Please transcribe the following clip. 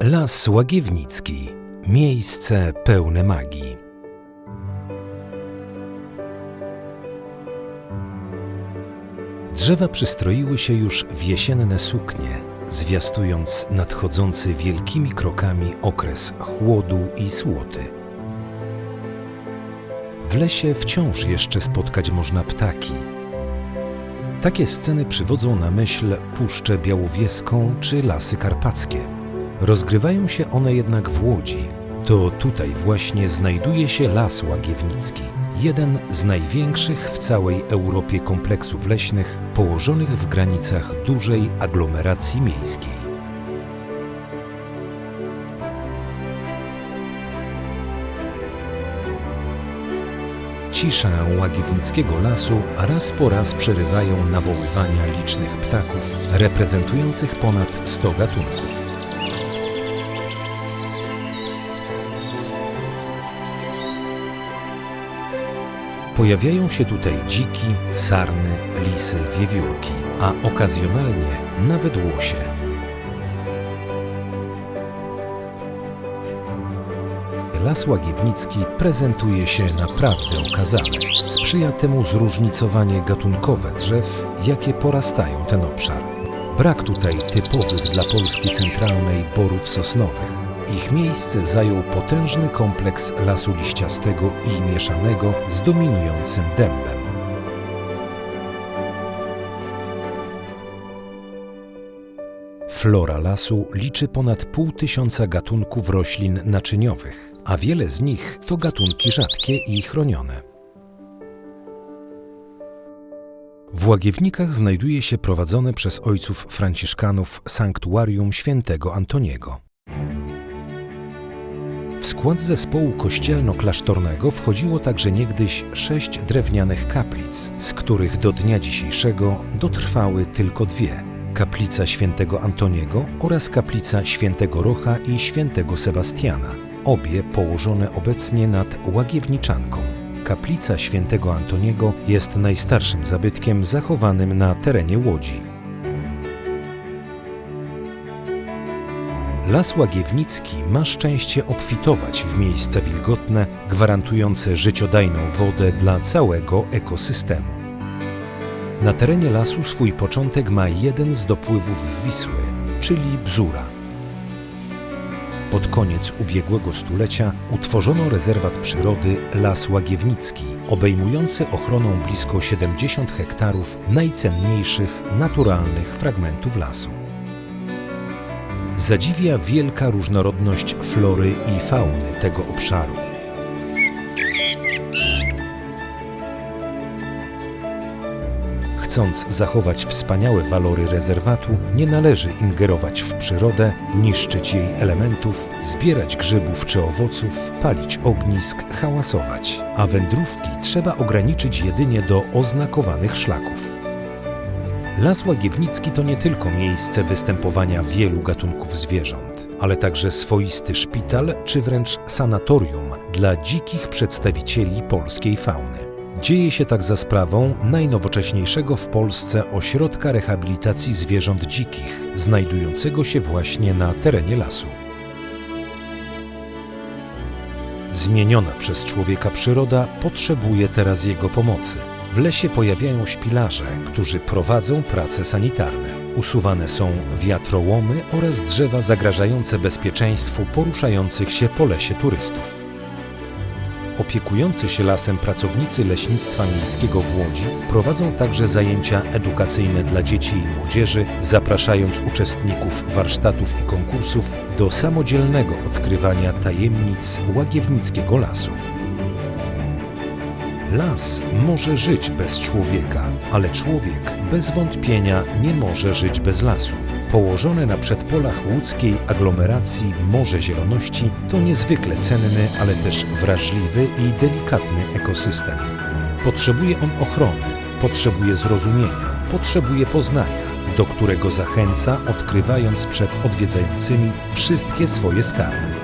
Las Łagiewnicki. Miejsce pełne magii. Drzewa przystroiły się już w jesienne suknie, zwiastując nadchodzący wielkimi krokami okres chłodu i słoty. W lesie wciąż jeszcze spotkać można ptaki. Takie sceny przywodzą na myśl Puszczę Białowieską czy Lasy Karpackie. Rozgrywają się one jednak w Łodzi. To tutaj właśnie znajduje się Las Łagiewnicki, jeden z największych w całej Europie kompleksów leśnych położonych w granicach dużej aglomeracji miejskiej. Cisza Łagiewnickiego Lasu raz po raz przerywają nawoływania licznych ptaków reprezentujących ponad 100 gatunków. Pojawiają się tutaj dziki, sarny, lisy, wiewiórki, a okazjonalnie nawet łosie. Las Łagiewnicki prezentuje się naprawdę okazale. Sprzyja temu zróżnicowanie gatunkowe drzew, jakie porastają ten obszar. Brak tutaj typowych dla Polski centralnej borów sosnowych. Ich miejsce zajął potężny kompleks lasu liściastego i mieszanego z dominującym dębem. Flora lasu liczy ponad pół tysiąca gatunków roślin naczyniowych, a wiele z nich to gatunki rzadkie i chronione. W Łagiewnikach znajduje się prowadzone przez ojców franciszkanów sanktuarium świętego Antoniego. Skład zespołu kościelno-klasztornego wchodziło także niegdyś sześć drewnianych kaplic, z których do dnia dzisiejszego dotrwały tylko dwie. Kaplica świętego Antoniego oraz kaplica świętego Rocha i świętego Sebastiana, obie położone obecnie nad Łagiewniczanką. Kaplica świętego Antoniego jest najstarszym zabytkiem zachowanym na terenie Łodzi. Las Łagiewnicki ma szczęście obfitować w miejsca wilgotne, gwarantujące życiodajną wodę dla całego ekosystemu. Na terenie lasu swój początek ma jeden z dopływów Wisły, czyli Bzura. Pod koniec ubiegłego stulecia utworzono rezerwat przyrody Las Łagiewnicki, obejmujący ochroną blisko 70 hektarów najcenniejszych naturalnych fragmentów lasu. Zadziwia wielka różnorodność flory i fauny tego obszaru. Chcąc zachować wspaniałe walory rezerwatu, nie należy ingerować w przyrodę, niszczyć jej elementów, zbierać grzybów czy owoców, palić ognisk, hałasować, a wędrówki trzeba ograniczyć jedynie do oznakowanych szlaków. Las Łagiewnicki to nie tylko miejsce występowania wielu gatunków zwierząt, ale także swoisty szpital czy wręcz sanatorium dla dzikich przedstawicieli polskiej fauny. Dzieje się tak za sprawą najnowocześniejszego w Polsce ośrodka rehabilitacji zwierząt dzikich, znajdującego się właśnie na terenie lasu. Zmieniona przez człowieka przyroda potrzebuje teraz jego pomocy. W lesie pojawiają śpilarze, którzy prowadzą prace sanitarne. Usuwane są wiatrołomy oraz drzewa zagrażające bezpieczeństwu poruszających się po lesie turystów. Opiekujący się lasem pracownicy Leśnictwa Miejskiego w Łodzi prowadzą także zajęcia edukacyjne dla dzieci i młodzieży, zapraszając uczestników warsztatów i konkursów do samodzielnego odkrywania tajemnic Łagiewnickiego Lasu. Las może żyć bez człowieka, ale człowiek bez wątpienia nie może żyć bez lasu. Położone na przedpolach łódzkiej aglomeracji Morze Zieloności to niezwykle cenny, ale też wrażliwy i delikatny ekosystem. Potrzebuje on ochrony, potrzebuje zrozumienia, potrzebuje poznania, do którego zachęca, odkrywając przed odwiedzającymi wszystkie swoje skarby.